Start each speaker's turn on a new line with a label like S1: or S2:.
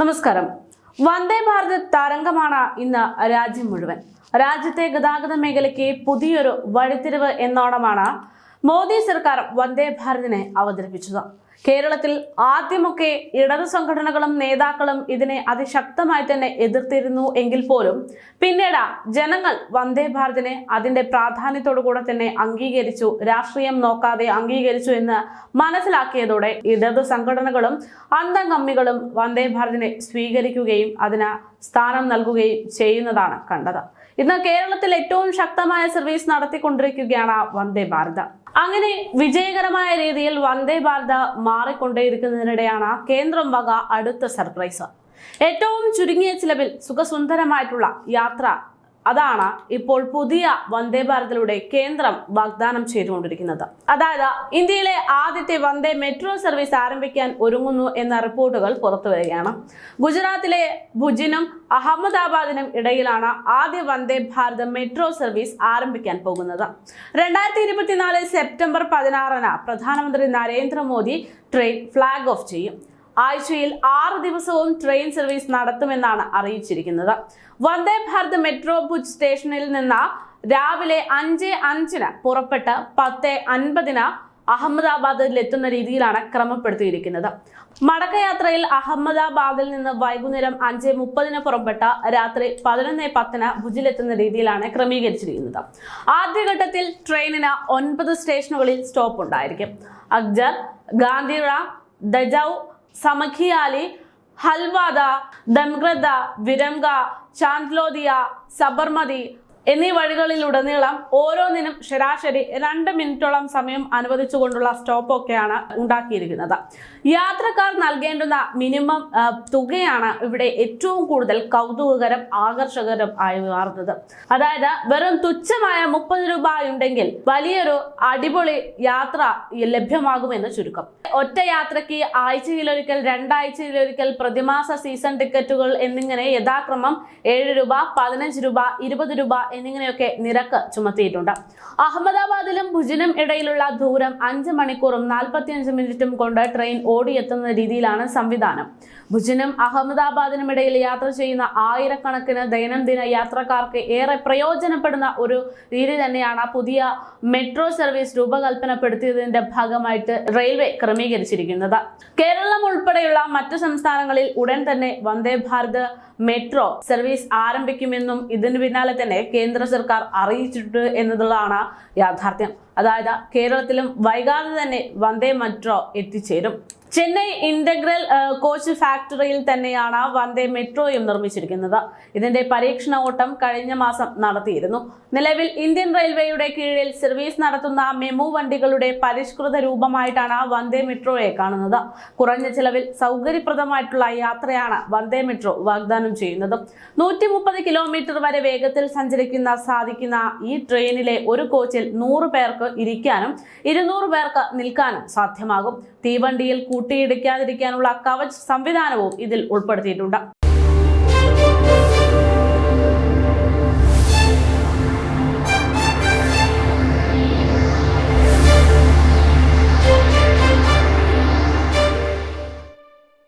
S1: നമസ്കാരം. വന്ദേ ഭാരത് തരംഗമാണ് ഇന്ന് രാജ്യം മുഴുവൻ. രാജ്യത്തെ ഗതാഗത മേഖലയ്ക്ക് പുതിയൊരു വഴിത്തിരിവ് എന്നോണമാണ് മോദി സർക്കാർ വന്ദേ ഭാരതിനെ അവതരിപ്പിച്ചത്. കേരളത്തിൽ ആദ്യമൊക്കെ ഇടതു സംഘടനകളും നേതാക്കളും ഇതിനെ അതിശക്തമായി തന്നെ എതിർത്തിരുന്നു എങ്കിൽ പോലും പിന്നീട് ജനങ്ങൾ വന്ദേ ഭാരതിനെ അതിന്റെ പ്രാധാന്യത്തോടു കൂടെ തന്നെ അംഗീകരിച്ചു രാഷ്ട്രീയം നോക്കാതെ അംഗീകരിച്ചു എന്ന് മനസ്സിലാക്കിയതോടെ ഇടതു സംഘടനകളും അന്തംകമ്മികളും വന്ദേ ഭാരതിനെ സ്വീകരിക്കുകയും അതിന് സ്ഥാനം നൽകുകയും ചെയ്യുന്നതാണ് കണ്ടത്. ഇന്ന് കേരളത്തിൽ ഏറ്റവും ശക്തമായ സർവീസ് നടത്തിക്കൊണ്ടിരിക്കുകയാണ് വന്ദേ ഭാരത്. അങ്ങനെ വിജയകരമായ രീതിയിൽ വന്ദേ ഭാരത് മാറിക്കൊണ്ടേയിരിക്കുന്നതിനിടെയാണ് കേന്ദ്രം വക അടുത്ത സർപ്രൈസ്. ഏറ്റവും ചുരുങ്ങിയ ചിലവിൽ സുഖസുന്ദരമായിട്ടുള്ള യാത്ര അതാണ് ഇപ്പോൾ പുതിയ വന്ദേ ഭാരതിലൂടെ കേന്ദ്രം വാഗ്ദാനം ചെയ്തുകൊണ്ടിരിക്കുന്നത്. അതായത് ഇന്ത്യയിലെ ആദ്യത്തെ വന്ദേ മെട്രോ സർവീസ് ആരംഭിക്കാൻ ഒരുങ്ങുന്നു എന്ന റിപ്പോർട്ടുകൾ പുറത്തു വരികയാണ്. ഗുജറാത്തിലെ ഭുജിനും അഹമ്മദാബാദിനും ഇടയിലാണ് ആദ്യ വന്ദേ ഭാരത് മെട്രോ സർവീസ് ആരംഭിക്കാൻ പോകുന്നത്. രണ്ടായിരത്തി ഇരുപത്തിനാല് സെപ്റ്റംബർ പതിനാറിന് പ്രധാനമന്ത്രി നരേന്ദ്രമോദി ട്രെയിൻ ഫ്ളാഗ് ഓഫ് ചെയ്യും. ആഴ്ചയിൽ ആറ് ദിവസവും ട്രെയിൻ സർവീസ് നടത്തുമെന്നാണ് അറിയിച്ചിരിക്കുന്നത്. വന്ദേ ഭാരത് മെട്രോ ഭുജ് സ്റ്റേഷനിൽ നിന്ന് രാവിലെ അഞ്ച് അഞ്ചിന് പുറപ്പെട്ട് പത്ത് അൻപതിന് അഹമ്മദാബാദിൽ എത്തുന്ന രീതിയിലാണ് ക്രമപ്പെടുത്തിയിരിക്കുന്നത്. മടക്കയാത്രയിൽ അഹമ്മദാബാദിൽ നിന്ന് വൈകുന്നേരം അഞ്ച് മുപ്പതിന് പുറപ്പെട്ട രാത്രി പതിനൊന്ന് പത്തിന് ഭുജിലെത്തുന്ന രീതിയിലാണ് ക്രമീകരിച്ചിരിക്കുന്നത്. ആദ്യഘട്ടത്തിൽ ട്രെയിനിന് ഒൻപത് സ്റ്റേഷനുകളിൽ സ്റ്റോപ്പ് ഉണ്ടായിരിക്കും അക്ജർ ഗാന്ധിറ ദജൌ സമഖിയാലി ഹൽവാദ ദംഗ്രദ വിരംഗ ചാന്ദ്ലോദിയ സബർമതി എന്നീ വഴികളിലുടനീളം ഓരോന്നിനും ശരാശരി രണ്ട് മിനിറ്റോളം സമയം അനുവദിച്ചുകൊണ്ടുള്ള സ്റ്റോപ്പൊക്കെയാണ് ഉണ്ടാക്കിയിരിക്കുന്നത്. യാത്രക്കാർ നൽകേണ്ടുന്ന മിനിമം തുകയാണ് ഇവിടെ ഏറ്റവും കൂടുതൽ കൗതുകകരം ആകർഷകരം ആയി മാറുന്നത്. അതായത് വെറും തുച്ഛമായ മുപ്പത് രൂപ ഉണ്ടെങ്കിൽ വലിയൊരു അടിപൊളി യാത്ര ലഭ്യമാകുമെന്ന് ചുരുക്കം. ഒറ്റ യാത്രയ്ക്ക് ആഴ്ചയിലൊരിക്കൽ രണ്ടാഴ്ചയിലൊരിക്കൽ പ്രതിമാസ സീസൺ ടിക്കറ്റുകൾ എന്നിങ്ങനെ യഥാക്രമം ഏഴ് രൂപ പതിനഞ്ച് രൂപ ഇരുപത് രൂപ എന്നിങ്ങനെയൊക്കെ നിരക്ക് ചുമത്തിയിട്ടുണ്ട്. അഹമ്മദാബാദിലും ഭുജിനും ഇടയിലുള്ള ദൂരം അഞ്ച് മണിക്കൂറും നാൽപ്പത്തിയഞ്ച് മിനിറ്റും കൊണ്ട് ട്രെയിൻ ഓടിയെത്തുന്ന രീതിയിലാണ് സംവിധാനം. ഭുജിനും അഹമ്മദാബാദിനും ഇടയിൽ യാത്ര ചെയ്യുന്ന ആയിരക്കണക്കിന് ദൈനംദിന യാത്രക്കാർക്ക് ഏറെ പ്രയോജനപ്പെടുന്ന ഒരു രീതി തന്നെയാണ് പുതിയ മെട്രോ സർവീസ് രൂപകൽപ്പനപ്പെടുത്തിയതിന്റെ ഭാഗമായിട്ട് റെയിൽവേ ക്രമീകരിച്ചിരിക്കുന്നത് കേരളം ഉൾപ്പെടെയുള്ള മറ്റു സംസ്ഥാനങ്ങളിൽ ഉടൻ തന്നെ വന്ദേ ഭാരത് മെട്രോ സർവീസ് ആരംഭിക്കുമെന്നും ഇതിനു പിന്നാലെ തന്നെ കേന്ദ്ര സർക്കാർ അറിയിച്ചിട്ടുണ്ട് എന്നതുള്ളതാണ് യാഥാർത്ഥ്യം. അതായത് കേരളത്തിലും വൈകാതെ തന്നെ വന്ദേ മെട്രോ എത്തിച്ചേരും. ചെന്നൈ ഇന്റഗ്രൽ കോച്ച് ഫാക്ടറിയിൽ തന്നെയാണ് വന്ദേ മെട്രോയും നിർമ്മിച്ചിരിക്കുന്നത്. ഇതിന്റെ പരീക്ഷണ ഓട്ടം കഴിഞ്ഞ മാസം നടത്തിയിരുന്നു. നിലവിൽ ഇന്ത്യൻ റെയിൽവേയുടെ കീഴിൽ സർവീസ് നടത്തുന്ന മെമു വണ്ടികളുടെ പരിഷ്കൃത രൂപമായിട്ടാണ് വന്ദേ മെട്രോയെ കാണുന്നത്. കുറഞ്ഞ ചെലവിൽ സൗകര്യപ്രദമായിട്ടുള്ള യാത്രയാണ് വന്ദേ മെട്രോ വാഗ്ദാനം ചെയ്യുന്നത്. നൂറ്റി മുപ്പത് കിലോമീറ്റർ വരെ വേഗത്തിൽ സഞ്ചരിക്കുന്ന സാധിക്കുന്ന ഈ ട്രെയിനിലെ ഒരു കോച്ചിൽ നൂറ് പേർക്ക് ഇരിക്കാനും ഇരുന്നൂറ് പേർക്ക് നിൽക്കാനും സാധ്യമാകും. തീവണ്ടിയിൽ കൂട്ടിയിടിക്കാതിരിക്കാനുള്ള കവച് സംവിധാനവും ഇതിൽ ഉൾപ്പെടുത്തിയിട്ടുണ്ട്